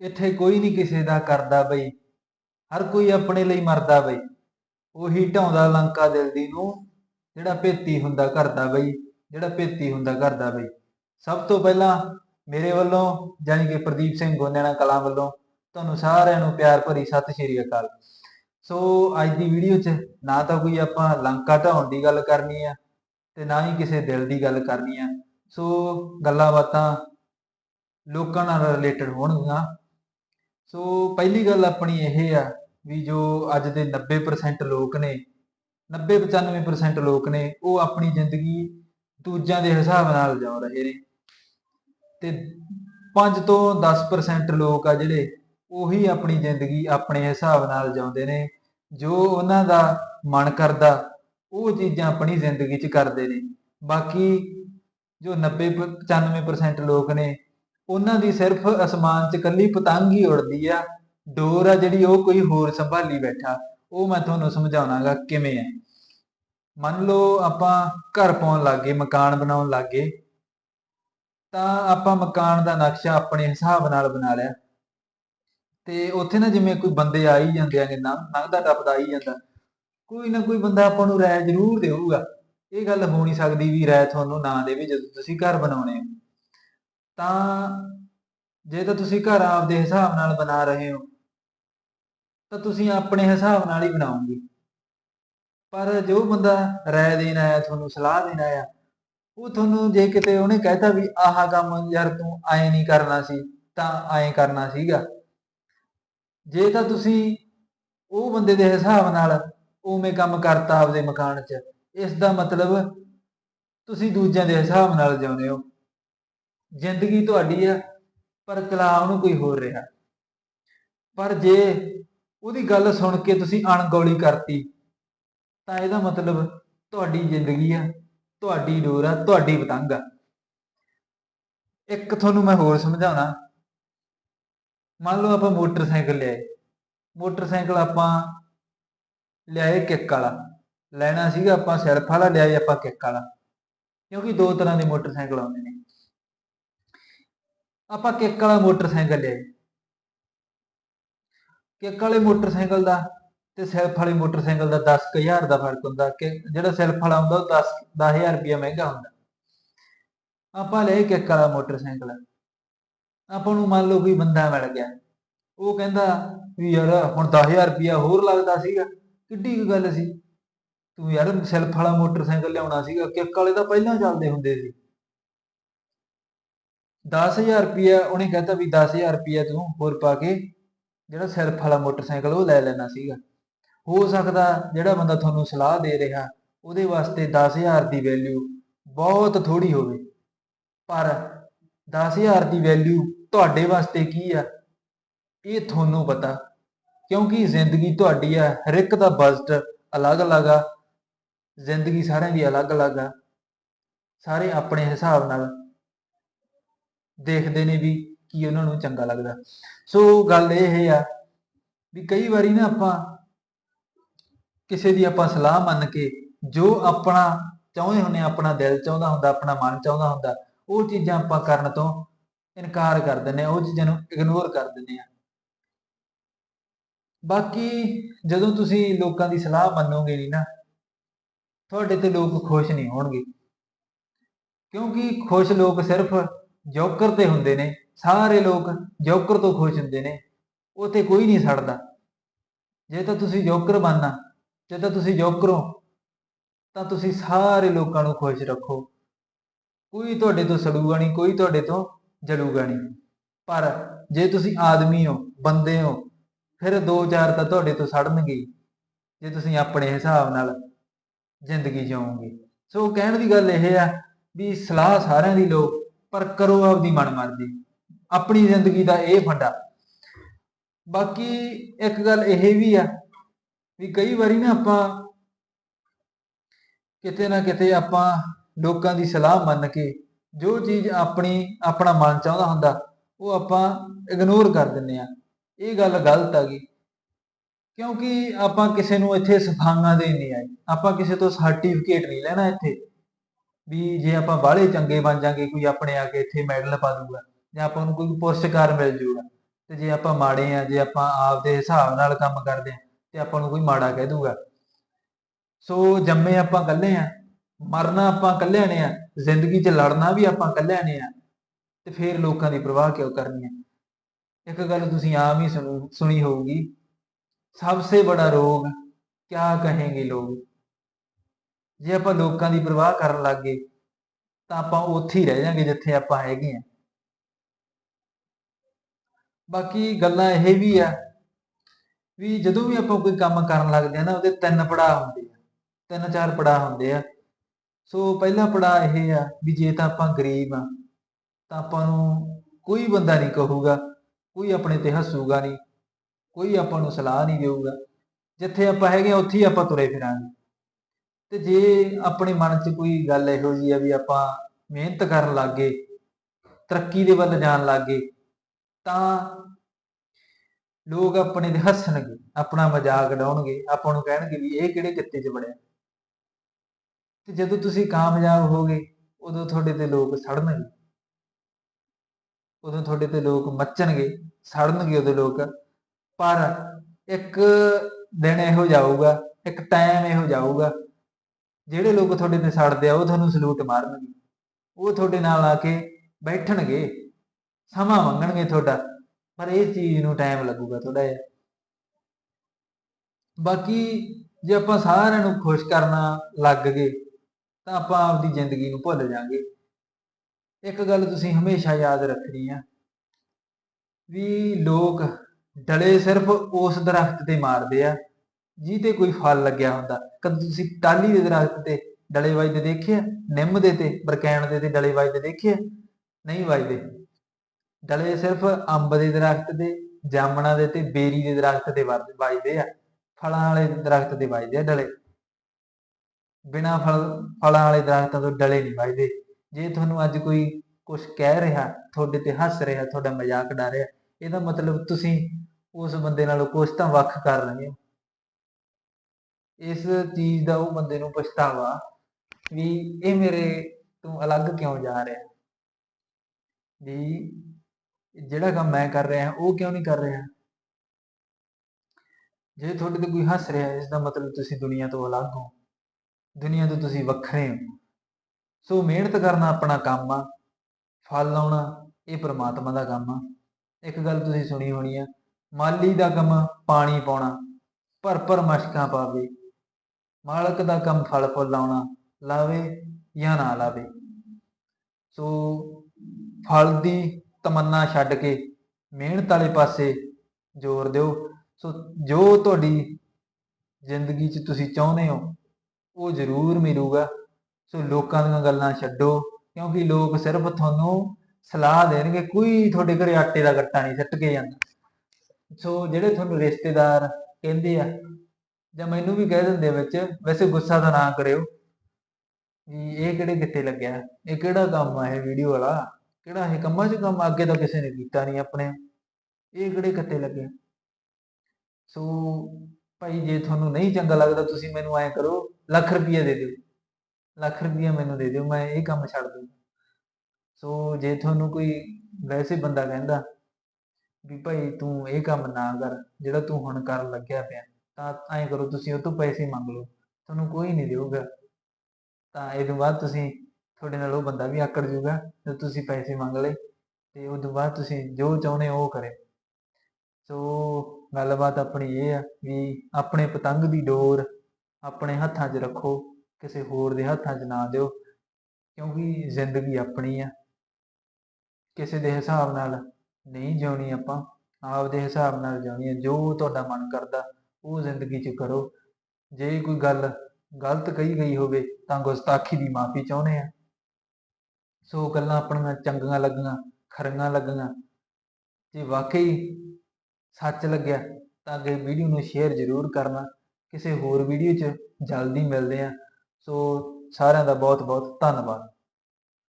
ਇੱਥੇ ਕੋਈ ਨਹੀਂ ਕਿਸੇ ਦਾ ਕਰਦਾ ਬਈ। ਹਰ ਕੋਈ ਆਪਣੇ ਲਈ ਮਰਦਾ ਬਈ। ਉਹੀ ਢਾਉਂਦਾ ਲੰਕਾ ਦਿਲ ਦੀ ਨੂੰ, ਜਿਹੜਾ ਭੇਤੀ ਹੁੰਦਾ ਕਰਦਾ ਬਈ, ਜਿਹੜਾ ਭੇਤੀ ਹੁੰਦਾ ਕਰਦਾ ਬਈ। ਸਭ ਤੋਂ ਪਹਿਲਾਂ ਮੇਰੇ ਵੱਲੋਂ ਜਾਨੀ ਕਿ ਪ੍ਰਦੀਪ ਸਿੰਘ ਗੋਨੇਣਾ ਕਲਾਂ ਵੱਲੋਂ, ਤੁਹਾਨੂੰ ਸਾਰਿਆਂ ਨੂੰ ਪਿਆਰ ਭਰੀ ਸਤਿ ਸ਼੍ਰੀ ਅਕਾਲ। ਸੋ, ਅੱਜ ਦੀ ਵੀਡੀਓ 'ਚ ਨਾ ਤਾਂ ਕੋਈ ਆਪਾਂ ਲੰਕਾ ਢਾਉਣ ਦੀ ਗੱਲ ਕਰਨੀ ਆ, ਤੇ ਨਾ ਹੀ ਕਿਸੇ ਦਿਲ ਦੀ ਗੱਲ ਕਰਨੀ ਆ। ਸੋ, ਗੱਲਾਂ ਬਾਤਾਂ ਲੋਕਾਂ ਨਾਲ ਰਿਲੇਟਡ ਹੋਣਗੀਆਂ। ਸੋ ਪਹਿਲੀ ਗੱਲ ਆਪਣੀ ਇਹ ਆ ਵੀ ਜੋ ਅੱਜ ਦੇ 90% ਲੋਕ ਨੇ 90 95% ਲੋਕ ਨੇ, ਉਹ ਆਪਣੀ ਜ਼ਿੰਦਗੀ ਦੂਜਿਆਂ ਦੇ ਹਿਸਾਬ ਨਾਲ ਜਾ ਰਹੇ ਨੇ। ਤੇ 5 ਤੋਂ 10% ਲੋਕ ਆ ਜਿਹੜੇ ਉਹੀ ਆਪਣੀ ਜ਼ਿੰਦਗੀ ਆਪਣੇ ਹਿਸਾਬ ਨਾਲ ਜਿਉਂਦੇ ਨੇ, ਜੋ ਉਹਨਾਂ ਦਾ ਮਨ ਕਰਦਾ, ਉਹ ਚੀਜ਼ਾਂ ਆਪਣੀ ਜ਼ਿੰਦਗੀ 'ਚ ਕਰਦੇ ਨੇ। ਬਾਕੀ ਜੋ 90 95% ਲੋਕ ਨੇ ਉਹਨਾਂ ਦੀ ਸਿਰਫ ਅਸਮਾਨ 'ਚ ਕੱਲੀ ਪਤੰਗ ਹੀ ਉੜਦੀ ਆ। ਡੋਰ ਆ ਜਿਹੜੀ, ਉਹ ਕੋਈ ਹੋਰ ਸੰਭਾਲੀ ਬੈਠਾ। ਉਹ ਮੈਂ ਤੁਹਾਨੂੰ ਸਮਝਾਉਣਾਗਾ ਕਿਵੇਂ ਆ। ਮੰਨ ਲਓ ਆਪਾਂ ਘਰ ਪਾਉਣ ਲੱਗੇ, ਮਕਾਨ ਬਣਾਉਣ ਲੱਗੇ, ਤਾਂ ਆਪਾਂ ਮਕਾਨ ਦਾ ਨਕਸ਼ਾ ਆਪਣੇ ਹਿਸਾਬ ਨਾਲ ਬਣਾ ਲਿਆ। ਤੇ ਉੱਥੇ ਨਾ ਜਿਵੇਂ ਕੋਈ ਬੰਦੇ ਆ ਹੀ ਜਾਂਦੇ ਆਗੇ ਲੰਘਦਾ ਟੱਪਦਾ ਆਈ ਜਾਂਦਾ। ਕੋਈ ਨਾ ਕੋਈ ਬੰਦਾ ਆਪਾਂ ਨੂੰ ਰਾਏ ਜ਼ਰੂਰ ਦੇਊਗਾ। ਇਹ ਗੱਲ ਹੋ ਨਹੀਂ ਸਕਦੀ ਵੀ ਰਾਏ ਤੁਹਾਨੂੰ ਨਾ ਦੇਵੇ ਜਦੋਂ ਤੁਸੀਂ ਘਰ ਬਣਾਉਣੇ ਹੋ ਤਾਂ ਜੇ ਤਾਂ ਤੁਸੀਂ ਘਰ ਆਪਦੇ ਹਿਸਾਬ ਨਾਲ ਬਣਾ ਰਹੇ ਹੋ, ਤਾਂ ਤੁਸੀਂ ਆਪਣੇ ਹਿਸਾਬ ਨਾਲ ਹੀ ਬਣਾਓਗੇ। ਪਰ ਜੋ ਬੰਦਾ ਰਾਏ ਦੇਣ ਆਇਆ, ਤੁਹਾਨੂੰ ਸਲਾਹ ਦੇਣ ਆਇਆ, ਉਹ ਤੁਹਾਨੂੰ ਜੇ ਕਿਤੇ ਉਹਨੇ ਕਹਿਤਾ ਵੀ ਆਹ ਕੰਮ ਯਾਰ ਤੂੰ ਐ ਨਹੀਂ ਕਰਨਾ ਸੀ, ਤਾਂ ਐ ਕਰਨਾ ਸੀਗਾ। ਜੇ ਤਾਂ ਤੁਸੀਂ ਉਹ ਬੰਦੇ ਦੇ ਹਿਸਾਬ ਨਾਲ ਉਵੇਂ ਕੰਮ ਕਰਤਾ ਆਪਦੇ ਮਕਾਨ 'ਚ, ਇਸ ਦਾ ਮਤਲਬ ਤੁਸੀਂ ਦੂਜਿਆਂ ਦੇ ਹਿਸਾਬ ਨਾਲ ਜਿਉਂਦੇ ਹੋ। ਜ਼ਿੰਦਗੀ ਤੁਹਾਡੀ ਆ, ਪਰ ਚਲਾ ਨੂੰ ਕੋਈ ਹੋਰ ਰਿਹਾ। ਪਰ ਜੇ ਉਹਦੀ ਗੱਲ ਸੁਣ ਕੇ ਤੁਸੀਂ ਅਣਗੌਲੀ ਕਰਤੀ, ਤਾਂ ਇਹਦਾ ਮਤਲਬ ਤੁਹਾਡੀ ਜ਼ਿੰਦਗੀ ਆ, ਤੁਹਾਡੀ ਡੋਰ ਆ, ਤੁਹਾਡੀ ਪਤੰਗ ਆ। ਇੱਕ ਤੁਹਾਨੂੰ ਮੈਂ ਹੋਰ ਸਮਝਾਉਣਾ। ਮੰਨ ਲਓ ਆਪਾਂ ਮੋਟਰਸਾਈਕਲ ਲਿਆਏ। ਮੋਟਰਸਾਈਕਲ ਆਪਾਂ ਲਿਆਏ ਕਿੱਕ ਵਾਲਾ। ਲੈਣਾ ਸੀਗਾ ਆਪਾਂ ਸਿਰਫ ਵਾਲਾ, ਲਿਆਏ ਆਪਾਂ ਕਿੱਕ ਵਾਲਾ। ਕਿਉਂਕਿ ਦੋ ਤਰ੍ਹਾਂ ਦੇ ਮੋਟਰਸਾਈਕਲ ਆਉਂਦੇ ਨੇ। ਆਪਾਂ ਕਿੱਕ ਵਾਲਾ ਮੋਟਰਸਾਈਕਲ ਲਿਆਏ ਕਿੱਕ ਵਾਲੇ ਮੋਟਰਸਾਈਕਲ ਦਾ ਤੇ ਸੈਲਫ ਵਾਲੇ ਮੋਟਰਸਾਈਕਲ ਦਾ 10000 ਦਾ ਫ਼ਰਕ ਹੁੰਦਾ। ਕਿ ਜਿਹੜਾ ਸੈਲਫ ਵਾਲਾ ਹੁੰਦਾ ਉਹ 10 10000 ਰੁਪਏ ਮਹਿੰਗਾ ਹੁੰਦਾ। ਆਪਾਂ ਲਏ ਕਿੱਕ ਵਾਲਾ ਮੋਟਰਸਾਈਕਲ। ਆਪਾਂ ਨੂੰ ਮੰਨ ਲਓ ਕੋਈ ਬੰਦਾ ਮਿਲ ਗਿਆ। ਉਹ ਕਹਿੰਦਾ ਵੀ ਯਾਰ ਹੁਣ 10000 ਰੁਪਿਆ ਹੋਰ ਲੱਗਦਾ ਸੀਗਾ। ਕਿੱਡੀ ਕੁ ਗੱਲ ਸੀ। ਤੂੰ ਯਾਰ ਸੈਲਫ ਵਾਲਾ ਮੋਟਰਸਾਈਕਲ ਲਿਆਉਣਾ ਸੀਗਾ। ਕਿੱਕ ਵਾਲੇ ਤਾਂ ਪਹਿਲਾਂ ਚੱਲਦੇ ਹੁੰਦੇ ਸੀ। 10000 ਰੁਪਿਆ ਉਹਨੇ ਕਹਿੰਦਾ ਵੀ 10000 ਰੁਪਿਆ ਤੂੰ ਹੋਰ ਪਾ ਕੇ ਜਿਹੜਾ ਸਿਰਫ ਵਾਲਾ ਮੋਟਰਸਾਈਕਲ ਉਹ ਲੈ ਲੈਣਾ ਸੀਗਾ। ਹੋ ਸਕਦਾ ਜਿਹੜਾ ਬੰਦਾ ਤੁਹਾਨੂੰ ਸਲਾਹ ਦੇ ਰਿਹਾ, ਉਹਦੇ ਵਾਸਤੇ 10000 ਦੀ ਵੈਲਿਊ ਬਹੁਤ ਥੋੜੀ ਹੋਵੇ। ਪਰ 10000 ਦੀ ਵੈਲਿਊ ਤੁਹਾਡੇ ਵਾਸਤੇ ਕੀ ਆ? ਇਹ ਤੁਹਾਨੂੰ ਪਤਾ। ਕਿਉਂਕਿ ਜ਼ਿੰਦਗੀ ਤੁਹਾਡੀ ਆ, ਹਰ ਇੱਕ ਦਾ ਬਜਟ ਅਲੱਗ-ਅਲੱਗ ਆ। ਜ਼ਿੰਦਗੀ ਸਾਰਿਆਂ ਦੀ ਅਲੱਗ-ਅਲੱਗ ਆ। ਸਾਰੇ ਆਪਣੇ ਹਿਸਾਬ ਨਾਲ ਦੇਖਦੇ ਨੇ ਵੀ ਕੀ ਉਹਨਾਂ ਨੂੰ ਚੰਗਾ ਲੱਗਦਾ। ਸੋ ਗੱਲ ਇਹ ਆ ਵੀ ਕਈ ਵਾਰੀ ਨਾ ਆਪਾਂ ਕਿਸੇ ਦੀ ਆਪਾਂ ਸਲਾਹ ਮੰਨ ਕੇ ਜੋ ਆਪਣਾ ਚਾਹੁੰਦੇ ਹੁੰਨੇ ਆਪਣਾ ਦਿਲ ਚਾਹੁੰਦਾ ਹੁੰਦਾ, ਆਪਣਾ ਮਨ ਚਾਹੁੰਦਾ ਹੁੰਦਾ, ਉਹ ਚੀਜ਼ਾਂ ਆਪਾਂ ਕਰਨ ਤੋਂ ਇਨਕਾਰ ਕਰ ਦਿੰਦੇ ਆ, ਉਹ ਚੀਜ਼ਾਂ ਨੂੰ ਇਗਨੋਰ ਕਰ ਦਿੰਦੇ ਆ। ਬਾਕੀ ਜਦੋਂ ਤੁਸੀਂ ਲੋਕਾਂ ਦੀ ਸਲਾਹ ਮੰਨੋਗੇ ਨਹੀਂ ਨਾ, ਤੁਹਾਡੇ ਤੇ ਲੋਕ ਖੁਸ਼ ਨਹੀਂ ਹੋਣਗੇ। ਕਿਉਂਕਿ ਖੁਸ਼ ਲੋਕ ਸਿਰਫ ਜੋਕਰ ਤੇ ਹੁੰਦੇ ਨੇ, ਸਾਰੇ ਲੋਕ ਜੋਕਰ ਤੋਂ ਖੁਸ਼ ਹੁੰਦੇ ਨੇ ਉਹ ਕੋਈ ਨਹੀਂ ਸੜਦਾ। ਜੇ ਤਾਂ ਤੁਸੀਂ ਜੋਕਰ ਬਣਨਾ, ਜੇ ਤਾਂ ਤੁਸੀਂ ਜੋਕਰ ਹੋ, ਤਾਂ ਤੁਸੀਂ ਸਾਰੇ ਲੋਕਾਂ ਨੂੰ ਖੁਸ਼ ਰੱਖੋ। ਕੋਈ ਤੁਹਾਡੇ ਤੋਂ ਸੜੂਗਾ ਨਹੀਂ, ਕੋਈ ਤੁਹਾਡੇ ਤੋਂ ਜਲੂਗਾ ਨਹੀਂ। ਪਰ ਜੇ ਤੁਸੀਂ ਆਦਮੀ ਹੋ, ਬੰਦੇ ਹੋ, ਫਿਰ ਦੋ ਚਾਰ ਤਾਂ ਤੁਹਾਡੇ ਤੋਂ ਸੜਨਗੇ ਜੇ ਤੁਸੀਂ ਆਪਣੇ ਹਿਸਾਬ ਨਾਲ ਜ਼ਿੰਦਗੀ ਜਿਉਂਗੇ ਸੋ ਕਹਿਣ ਦੀ ਗੱਲ ਇਹ ਆ ਵੀ ਸਲਾਹ ਸਾਰਿਆਂ ਦੀ ਲੋ ਪਰ ਕਰੋ ਆਪਦੀ ਮਨਮਰਜ਼ੀ। ਆਪਣੀ ਜ਼ਿੰਦਗੀ ਦਾ ਇਹ ਫੰਡਾ। ਬਾਕੀ ਇੱਕ ਗੱਲ ਇਹ ਵੀ ਆ ਵੀ ਕਈ ਵਾਰੀ ਨਾ ਆਪਾਂ ਕਿਤੇ ਨਾ ਕਿਤੇ ਆਪਾਂ ਲੋਕਾਂ ਦੀ ਸਲਾਹ ਮੰਨ ਕੇ ਜੋ ਚੀਜ਼ ਆਪਣੀ, ਆਪਣਾ ਮਨ ਚਾਹੁੰਦਾ ਹੁੰਦਾ, ਉਹ ਆਪਾਂ ਇਗਨੋਰ ਕਰ ਦਿੰਨੇ ਆ ਇਹ ਗੱਲ ਗਲਤ ਆ ਗਈ। ਕਿਉਂਕਿ ਆਪਾਂ ਕਿਸੇ ਨੂੰ ਇੱਥੇ ਸਿਫਾਂਗਾ ਦੇ ਨਹੀਂ ਆਏ। ਆਪਾਂ ਕਿਸੇ ਤੋਂ ਸਰਟੀਫਿਕੇਟ ਨਹੀਂ ਲੈਣਾ ਇੱਥੇ। ਵੀ ਜੇ ਆਪਾਂ ਬਾਹਲੇ ਚੰਗੇ ਬਣ ਜਾਾਂਗੇ, ਕੋਈ ਆਪਣੇ ਆ ਕੇ ਇੱਥੇ ਮੈਡਲ ਪਾ ਦੂਗਾ, ਜਾਂ ਆਪਾਂ ਨੂੰ ਕੋਈ ਪੁਰਸਕਾਰ ਮਿਲ ਜੂਗਾ, ਤੇ ਜੇ ਆਪਾਂ ਮਾੜੇ ਆ, ਜੇ ਆਪਾਂ ਆਪਦੇ ਹਿਸਾਬ ਨਾਲ ਕੰਮ ਕਰਦੇ ਆ, ਤੇ ਆਪਾਂ ਨੂੰ ਕੋਈ ਮਾੜਾ ਕਹਿ ਦੂਗਾ। ਸੋ ਜੰਮੇ ਆਪਾਂ ਇਕੱਲੇ ਆ, ਮਰਨਾ ਆਪਾਂ ਇਕੱਲਿਆਂ ਨੇ ਆ, ਜ਼ਿੰਦਗੀ 'ਚ ਲੜਨਾ ਵੀ ਆਪਾਂ ਇਕੱਲਿਆਂ ਨੇ ਆ, ਤੇ ਫੇਰ ਲੋਕਾਂ ਦੀ ਪਰਵਾਹ ਕਿਉਂ ਕਰਨੀ ਹੈ ਇੱਕ ਗੱਲ ਤੁਸੀਂ ਆਮ ਹੀ ਸੁਣੀ ਸੁਣੀ ਹੋਊਗੀ, ਸਭ ਤੋਂ ਬੜਾ ਰੋਗ ਕਿਆ ਕਹੇਂਗੇ ਲੋਕ? ਜੇ ਆਪਾਂ ਲੋਕਾਂ ਦੀ ਪਰਵਾਹ ਕਰਨ ਲੱਗ ਗਏ, ਤਾਂ ਆਪਾਂ ਉੱਥੇ ਹੀ ਰਹਿ ਜਾਾਂਗੇ ਜਿੱਥੇ ਆਪਾਂ ਹੈਗੇ ਆ ਬਾਕੀ ਗੱਲਾਂ ਇਹ ਵੀ ਆ ਵੀ ਜਦੋਂ ਵੀ ਆਪਾਂ ਕੋਈ ਕੰਮ ਕਰਨ ਲੱਗਦੇ ਆ ਨਾ, ਉਹਦੇ ਤਿੰਨ ਪੜਾਅ ਹੁੰਦੇ ਆ, ਤਿੰਨ ਚਾਰ ਪੜਾਅ ਹੁੰਦੇ ਆ। ਸੋ ਪਹਿਲਾ ਪੜਾਅ ਇਹ ਆ ਵੀ ਜੇ ਤਾਂ ਆਪਾਂ ਗਰੀਬ ਆ ਤਾਂ ਆਪਾਂ ਨੂੰ ਕੋਈ ਬੰਦਾ ਨਹੀਂ ਕਹੂਗਾ, ਕੋਈ ਆਪਣੇ ਤੇ ਹੱਸੂਗਾ ਨਹੀਂ, ਕੋਈ ਆਪਾਂ ਨੂੰ ਸਲਾਹ ਨਹੀਂ ਦੇਊਗਾ। ਜਿੱਥੇ ਆਪਾਂ ਹੈਗੇ ਆ, ਉੱਥੇ ਹੀ ਆਪਾਂ ਤੁਰੇ ਫਿਰਾਂਗੇ। ਤੇ ਜੇ ਆਪਣੇ ਮਨ 'ਚ ਕੋਈ ਗੱਲ ਇਹੋ ਜੀ ਆ ਵੀ ਆਪਾਂ ਮਿਹਨਤ ਕਰਨ ਲੱਗੇ, ਤਰੱਕੀ ਦੇ ਵੱਲ ਜਾਣ ਲੱਗੇ, ਤਾਂ ਲੋਕ ਆਪਣੇ ਤੇ ਹੱਸਣਗੇ, ਆਪਣਾ ਮਜ਼ਾਕ ਉਡਾਉਣਗੇ, ਆਪਾਂ ਨੂੰ ਕਹਿਣਗੇ ਵੀ ਇਹ ਕਿਹੜੇ ਕਿੱਤੇ 'ਚ ਵੜਿਆ ਤੇ ਜਦੋਂ ਤੁਸੀਂ ਕਾਮਯਾਬ ਹੋਗੇ, ਉਦੋਂ ਤੁਹਾਡੇ ਤੇ ਲੋਕ ਸੜਨਗੇ। ਉਦੋਂ ਤੁਹਾਡੇ ਤੇ ਲੋਕ ਮੱਚਣਗੇ, ਸੜਨਗੇ ਉਦੋਂ ਲੋਕ। ਪਰ ਇੱਕ ਦਿਨ ਇਹੋ ਜਾਊਗਾ, ਇੱਕ ਟਾਈਮ ਇਹੋ ਜਾਊਗਾ ਜਿਹੜੇ ਲੋਕ ਤੁਹਾਡੇ ਤੇ ਸੜਦੇ ਆ, ਉਹ ਤੁਹਾਨੂੰ ਸਲੂਟ ਮਾਰਨਗੇ। ਉਹ ਤੁਹਾਡੇ ਨਾਲ ਆ ਕੇ ਬੈਠਣਗੇ, ਸਮਾਂ ਮੰਗਣਗੇ ਤੁਹਾਡਾ, ਪਰ ਇਹ ਚੀਜ਼ ਨੂੰ ਟਾਈਮ ਲੱਗੂਗਾ ਥੋੜਾ ਜਿਹਾ। ਬਾਕੀ ਜੇ ਆਪਾਂ ਸਾਰਿਆਂ ਨੂੰ ਖੁਸ਼ ਕਰਨਾ ਲੱਗ ਗਏ, ਤਾਂ ਆਪਾਂ ਆਪਦੀ ਜ਼ਿੰਦਗੀ ਨੂੰ ਭੁੱਲ ਜਾਾਂਗੇ। ਇੱਕ ਗੱਲ ਤੁਸੀਂ ਹਮੇਸ਼ਾ ਯਾਦ ਰੱਖਣੀ ਆ, ਵੀ ਲੋਕ ਡਲੇ ਸਿਰਫ ਉਸ ਦਰਖਤ ਤੇ ਮਾਰਦੇ ਆ ਜਿਹਦੇ ਕੋਈ ਫਲ ਲੱਗਿਆ ਹੁੰਦਾ, ਕਦੇ ਤੁਸੀਂ ਟਾਲੀ ਦੇ ਦਰਖਤ ਤੇ ਡਲੇ ਵੱਜਦੇ ਦੇਖਿਆ ਨਿੰਮ ਦੇ ਤੇ, ਬਰਕੈਣ ਦੇ ਤੇ ਡਲੇ ਵੱਜਦੇ ਦੇਖਿਆ ਨਹੀਂ ਵੱਜਦੇ ਡਲੇ ਸਿਰਫ ਅੰਬ ਦੇ ਦਰਖਤ ਦੇ, ਜਾਮਣਾ ਦੇ ਤੇ ਬੇਰੀ ਦੇ ਦਰਖਤ ਤੇ ਵੱਜਦੇ ਆ। ਫਲਾਂ ਵਾਲੇ ਦਰਖਤ ਤੇ ਵੱਜਦੇ ਆ ਡਲੇ। ਬਿਨਾ ਫਲ, ਫਲਾਂ ਵਾਲੇ ਦਰਖਤਾਂ ਤੋਂ ਡਲੇ ਨਹੀਂ ਵੱਜਦੇ। ਜੇ ਤੁਹਾਨੂੰ ਅੱਜ ਕੋਈ ਕੁਝ ਕਹਿ ਰਿਹਾ, ਤੁਹਾਡੇ ਤੇ ਹੱਸ ਰਿਹਾ, ਤੁਹਾਡਾ ਮਜ਼ਾਕ ਉਡਾ ਰਿਹਾ, ਇਹਦਾ ਮਤਲਬ ਤੁਸੀਂ ਉਸ ਬੰਦੇ ਨਾਲੋਂ ਕੁਝ ਤਾਂ ਵੱਖ ਕਰ ਰਹੇ ਹੋ। ਇਸ ਚੀਜ਼ ਦਾ ਉਹ ਬੰਦੇ ਨੂੰ ਪਛਤਾਵਾ ਵੀ ਇਹ ਮੇਰੇ ਤੋਂ ਅਲੱਗ ਕਿਉਂ ਜਾ ਰਿਹਾ? ਵੀ ਜਿਹੜਾ ਕੰਮ ਮੈਂ ਕਰ ਰਿਹਾ, ਉਹ ਕਿਉਂ ਨਹੀਂ ਕਰ ਰਿਹਾ? ਜੇ ਤੁਹਾਡੇ ਤੇ ਕੋਈ ਹੱਸ ਰਿਹਾ ਇਸ ਦਾ ਮਤਲਬ ਤੁਸੀਂ ਦੁਨੀਆ ਤੋਂ ਅਲੱਗ ਹੋ। ਦੁਨੀਆ ਤੋਂ ਤੁਸੀਂ ਵੱਖਰੇ ਹੋ। ਸੋ ਮਿਹਨਤ ਕਰਨਾ ਆਪਣਾ ਕੰਮ ਆ। ਫਲ ਲਾਉਣਾ, ਇਹ ਪ੍ਰਮਾਤਮਾ ਦਾ ਕੰਮ ਆ। ਇੱਕ ਗੱਲ ਤੁਸੀਂ ਸੁਣੀ ਹੋਣੀ ਆ, ਮਾਲੀ ਦਾ ਕੰਮ ਪਾਣੀ ਪਾਉਣਾ ਭਰ ਭਰ ਮਸ਼ਕਾਂ ਪਾਵੇ ਮਾਲਕ ਦਾ ਕੰਮ ਫਲ ਫੁੱਲ ਲਾਉਣਾ ਲਾਵੇ ਜਾਂ ਨਾ ਲਾਵੇ। ਸੋ ਫਲ ਦੀ ਤਮੰਨਾ ਛੱਡ ਕੇ ਮਿਹਨਤ ਵਾਲੇ ਪਾਸੇ ਜ਼ੋਰ ਦਿਓ। ਸੋ ਜੋ ਤੁਹਾਡੀ ਜ਼ਿੰਦਗੀ 'ਚ ਤੁਸੀਂ ਚਾਹੁੰਦੇ ਹੋ, ਉਹ ਜ਼ਰੂਰ ਮਿਲੂਗਾ। ਸੋ ਲੋਕਾਂ ਦੀਆਂ ਗੱਲਾਂ ਛੱਡੋ, ਕਿਉਂਕਿ ਲੋਕ ਸਿਰਫ ਤੁਹਾਨੂੰ ਸਲਾਹ ਦੇਣਗੇ, ਕੋਈ ਤੁਹਾਡੇ ਘਰੇ ਆਟੇ ਦਾ ਗੱਟਾ ਨਹੀਂ, ਸੱਟ ਕੇ ਜਾਂਦਾ। ਸੋ ਜਿਹੜੇ ਤੁਹਾਨੂੰ ਰਿਸ਼ਤੇਦਾਰ ਕਹਿੰਦੇ ਆ ਜਾਂ ਮੈਨੂੰ ਵੀ ਕਹਿ ਦਿੰਦੇ ਵਿੱਚ, ਵੈਸੇ ਗੁੱਸਾ ਤਾਂ ਨਾ ਕਰਿਓ। ਵੀ ਇਹ ਕਿਹੜੇ ਕਿੱਥੇ ਲੱਗਿਆ? ਇਹ ਕਿਹੜਾ ਕੰਮ ਆ ਇਹ ਵੀਡੀਓ ਵਾਲਾ? ਕਿਹੜਾ ਇਹ ਕੰਮਾਂ 'ਚ ਕੰਮ ਅੱਗੇ ਤਾਂ ਕਿਸੇ ਨੇ ਕੀਤਾ ਨਹੀਂ ਆਪਣੇ। ਇਹ ਕਿਹੜੇ ਕਿੱਥੇ ਲੱਗੇ? ਸੋ ਭਾਈ ਜੇ ਤੁਹਾਨੂੰ ਨਹੀਂ ਚੰਗਾ ਲੱਗਦਾ, ਤੁਸੀਂ ਮੈਨੂੰ ਐਂ ਕਰੋ, ਲੱਖ ਰੁਪਈਆ ਦੇ ਦਿਓ। ਲੱਖ ਰੁਪਈਆ ਮੈਨੂੰ ਦੇ ਦਿਓ, ਮੈਂ ਇਹ ਕੰਮ ਛੱਡ ਦੂੰ ਸੋ ਜੇ ਤੁਹਾਨੂੰ ਕੋਈ ਵੈਸੇ ਬੰਦਾ ਕਹਿੰਦਾ ਵੀ ਭਾਈ ਤੂੰ ਇਹ ਕੰਮ ਨਾ ਕਰ, ਜਿਹੜਾ ਤੂੰ ਹੁਣ ਕਰਨ ਲੱਗਿਆ ਪਿਆ। ਤਾਂ ਐਂ ਕਰੋ, ਤੁਸੀਂ ਉਹ ਤੋਂ ਪੈਸੇ ਮੰਗ ਲਓ, ਤੁਹਾਨੂੰ ਕੋਈ ਨਹੀਂ ਦੇਊਗਾ। ਤਾਂ ਇਹ ਤੋਂ ਬਾਅਦ ਤੁਸੀਂ, ਤੁਹਾਡੇ ਨਾਲ ਉਹ ਬੰਦਾ ਵੀ ਆਕੜ ਜੂਗਾ ਜੇ ਤੁਸੀਂ ਪੈਸੇ ਮੰਗ ਲਏ, ਤੇ ਉਸ ਤੋਂ ਬਾਅਦ ਤੁਸੀਂ ਜੋ ਚਾਹੁੰਦੇ ਉਹ ਕਰੇ। ਸੋ ਗੱਲਬਾਤ ਆਪਣੀ ਇਹ ਆ ਵੀ ਆਪਣੇ ਪਤੰਗ ਦੀ ਡੋਰ ਆਪਣੇ ਹੱਥਾਂ 'ਚ ਰੱਖੋ, ਕਿਸੇ ਹੋਰ ਦੇ ਹੱਥਾਂ 'ਚ ਨਾ ਦਿਓ, ਕਿਉਂਕਿ ਜ਼ਿੰਦਗੀ ਆਪਣੀ ਆ। ਕਿਸੇ ਦੇ ਹਿਸਾਬ ਨਾਲ ਨਹੀਂ ਜਿਉਣੀ ਆਪਾਂ ਆਪਦੇ ਹਿਸਾਬ ਨਾਲ ਜਿਉਣੀ ਹੈ ਜੋ ਤੁਹਾਡਾ ਮਨ ਕਰਦਾ ਉਹ ਜ਼ਿੰਦਗੀ 'ਚ ਕਰੋ। ਜੇ ਕੋਈ ਗੱਲ ਗਲਤ ਕਹੀ ਗਈ ਹੋਵੇ ਤਾਂ ਗੁਸਤਾਖੀ ਦੀ ਮਾਫੀ ਚਾਹੁੰਦੇ ਆ। ਸੋ ਗੱਲਾਂ ਆਪਣੀਆਂ ਚੰਗੀਆਂ ਲੱਗੀਆਂ, ਖਰੀਆਂ ਲੱਗੀਆਂ। ਜੇ ਵਾਕਈ ਸੱਚ ਲੱਗਿਆ ਤਾਂ ਅੱਗੇ ਵੀਡੀਓ ਨੂੰ ਸ਼ੇਅਰ ਜ਼ਰੂਰ ਕਰਨਾ। ਕਿਸੇ ਹੋਰ ਵੀਡੀਓ 'ਚ ਜਲਦੀ ਮਿਲਦੇ ਆ। ਸੋ ਸਾਰਿਆਂ ਦਾ ਬਹੁਤ ਬਹੁਤ ਧੰਨਵਾਦ।